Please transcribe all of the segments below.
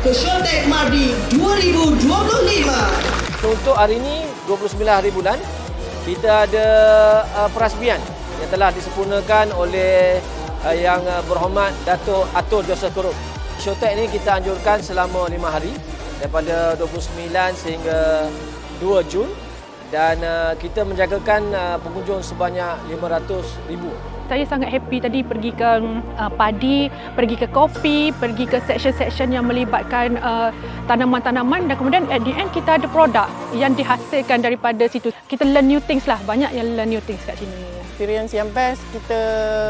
ke Showtek Mardi 2025. Untuk hari ini 29 hari bulan kita ada uh, perasmian yang telah disempurnakan oleh uh, yang uh, berhormat Datuk Atul Joseph Korup. Showtek ini kita anjurkan selama 5 hari daripada 29 sehingga 2 Jun dan uh, kita menjagakan uh, pengunjung sebanyak 500 ribu. Saya sangat happy tadi pergi ke uh, padi, pergi ke kopi, pergi ke section-section yang melibatkan uh, tanaman-tanaman dan kemudian at the end kita ada produk yang dihasilkan daripada situ. Kita learn new things lah, banyak yang learn new things kat sini. experience yang best kita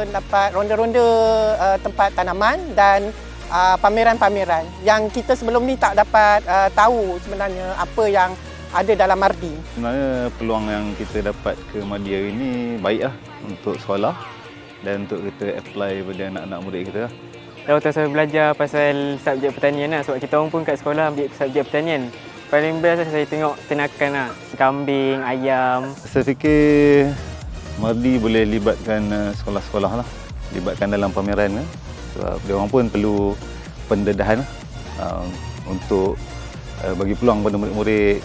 dapat ronda-ronda uh, tempat tanaman dan uh, pameran-pameran yang kita sebelum ni tak dapat uh, tahu sebenarnya apa yang ada dalam Mardi. Sebenarnya peluang yang kita dapat ke Madi hari ini baik lah untuk sekolah dan untuk kita apply pada anak-anak murid kita lah. Dah waktu saya belajar pasal subjek pertanian lah sebab kita orang pun kat sekolah ambil subjek pertanian. Paling best lah saya tengok ternakan lah. Kambing, ayam. Saya fikir Mardi boleh libatkan uh, sekolah-sekolah lah. Libatkan dalam pameran kan. Sebab dia orang pun perlu pendedahan lah, uh, untuk uh, bagi peluang pada murid-murid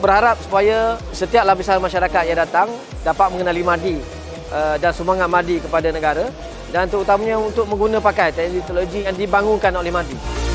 berharap supaya setiap lapisan masyarakat yang datang dapat mengenali Madi uh, dan semangat Madi kepada negara dan terutamanya untuk mengguna pakai teknologi yang dibangunkan oleh Madi.